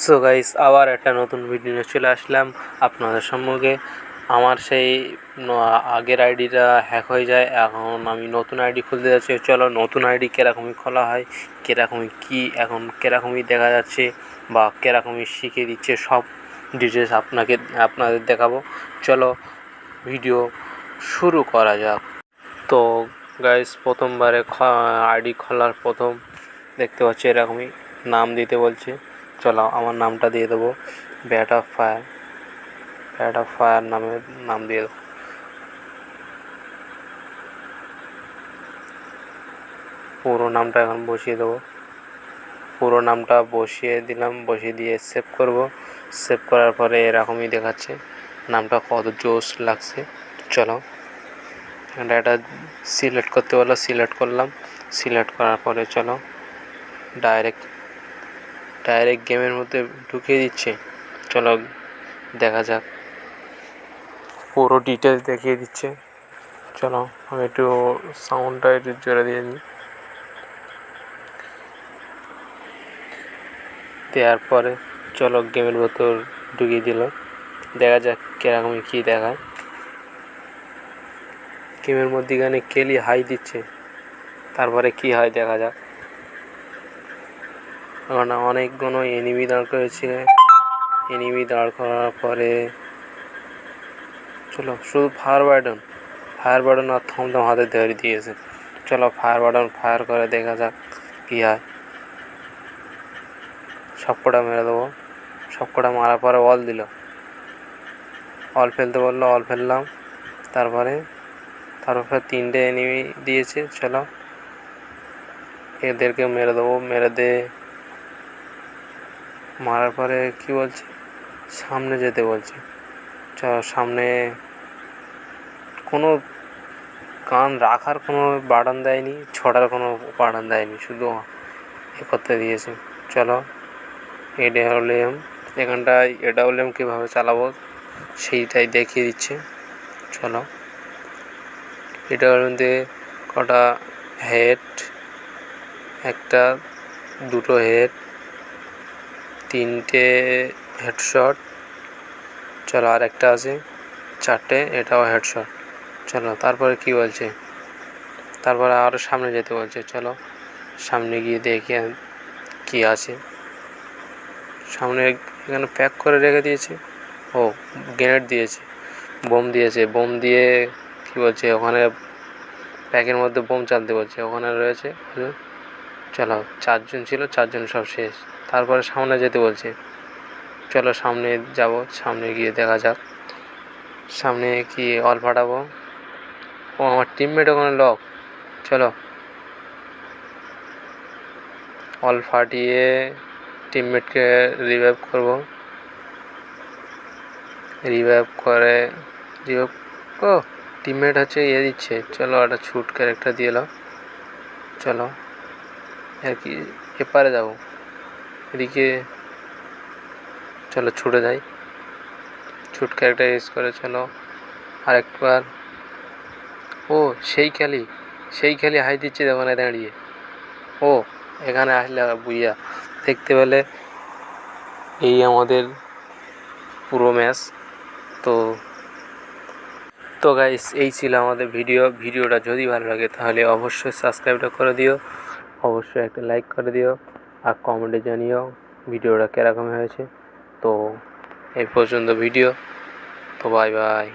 So guys আবার একটা নতুন ভিডিও নিয়ে চলে আসলাম আপনাদের সম্মুখে। আমার সেই আগের আইডিটা হ্যাক হয়ে যায়। এখন আমি নতুন আইডি খুলতে যাচ্ছি। চলো, নতুন আইডি কীরকমই খোলা হয়, কীরকমই কী, এখন কীরকমই দেখা যাচ্ছে বা কীরকমই শিখিয়ে দিচ্ছে সব ডিটেলস আপনাকে, আপনাদের দেখাবো। চলো ভিডিও শুরু করা যাক। তো গাইস প্রথমবারে আইডি খোলার প্রথম, দেখতে পাচ্ছি এরকমই নাম দিতে বলছে। চলো, আমার নামটা দিয়ে দেবো। Bat of fire bat of fire নামে নাম দিয়ে দেবো। পুরো নামটা এখন বসিয়ে দেবো। পুরো নামটা বসিয়ে দিলাম, বসিয়ে দিয়ে সেভ করব। সেভ করার পরে এরকমই দেখাচ্ছে। নামটা কত জোস লাগছে। চলো, এটা সিলেক্ট করতে বলল সিলেক্ট করলাম। সিলেক্ট করার পরে চলো ডাইরেক্ট ডাইরেক্ট গেমের মধ্যে ঢুকিয়ে দিচ্ছে। চলো দেখা যাক। পুরো ডিটেলস দেখিয়ে দিচ্ছে। চলো আমি একটু সাউন্ডটা একটু জোরে দিয়ে নিই দেওয়ার পরে চলো গেমের ভেতর ঢুকিয়ে দিল দেখা যাক কীরকম কী দেখায়। গেমের মধ্যেখানে কেলি হাই দিচ্ছে। তারপরে কি হয় দেখা যাক। ওখানে অনেকগুলো এনিমি দাঁড় করেছে। এনিমি দাঁড় করার পরে চলো, শুধু ফায়ার বাটন ফায়ার বাটন আর থমথম হাতে ধরে দিয়েছে। চলো ফায়ার বাটন ফায়ার করে, দেখা যাক কী হয়। সব কটা মেরে দেবো। সব কটা মারার পরে অল দিল। অল ফেলতে বলল অল ফেললাম। তারপরে তারপরে তিনটে এনিমি দিয়েছে। চলো, এদেরকে মেরে দেবো। মেরে দে মারার পরে কি বলছে? সামনে যেতে বলছে। চলো, সামনে কোনো গান রাখার কোনো বাটন দেয়নি, ছড়ার কোনো বাটন দেয়নি, শুধু এ করতে দিয়েছে। চলো এ এডাব্লিউএম এখানটায় এডাব্লিউএম কীভাবে চালাবো সেইটাই দেখিয়ে দিচ্ছে। চলো এডাব্লিউএম দিয়ে কটা হেড একটা, দুটো হেড তিনটে হেডশট চলো আর একটা আছে, চারটে, এটাও হেডশট চলো, তারপরে কি বলছে? তারপরে আরও সামনে যেতে বলছে, চলো, সামনে গিয়ে দেখি কি আছে। সামনে এখানে প্যাক করে রেখে দিয়েছে, ও গ্রেনেড দিয়েছে, বোম দিয়েছে, বোম দিয়ে কি বলছে, ওখানে প্যাকের মধ্যে বোম চালতে বলছে, ওখানে রয়েছে, চলো, চারজন ছিল, চারজন সব শেষ। তারপরে সামনে যেতে বলছে। চলো সামনে যাব, সামনে গিয়ে দেখা যাক। সামনে কি অল ফাটাবো ও, আমার টিমমেট ওখানে লক চলো। অল ফাটিয়ে টিমমেটকে রিভাইভ করব। রিভাইভ করে রিভাইভ ও টিমমেট হচ্ছে ইয়ে দিচ্ছে। চলো একটা ছুট ক্যারেক্টার দিয়ে চলো। আর কি এপারে যাব। এদিকে, চলো ছুটে যাই। ছুট ক্যারেক্টার ইউজ করে চলো আরেকবার। ও, সেই খেলি। সেই খেলি হাই দিচ্ছে দোকানে দাঁড়িয়ে। ও, এখানে আসলে বুইয়া। দেখতে পেলে এই আমাদের পুরো ম্যাচ। তো তো গাইস এই ছিল আমাদের ভিডিও। ভিডিওটা যদি ভালো লাগে তাহলে অবশ্যই সাবস্ক্রাইবটা করে দিও। অবশ্যই একটা লাইক করে দিও। আর কমেন্টে জানিও ভিডিওটা কীরকম হয়েছে। তো এই পর্যন্ত ভিডিও। তো বাই বাই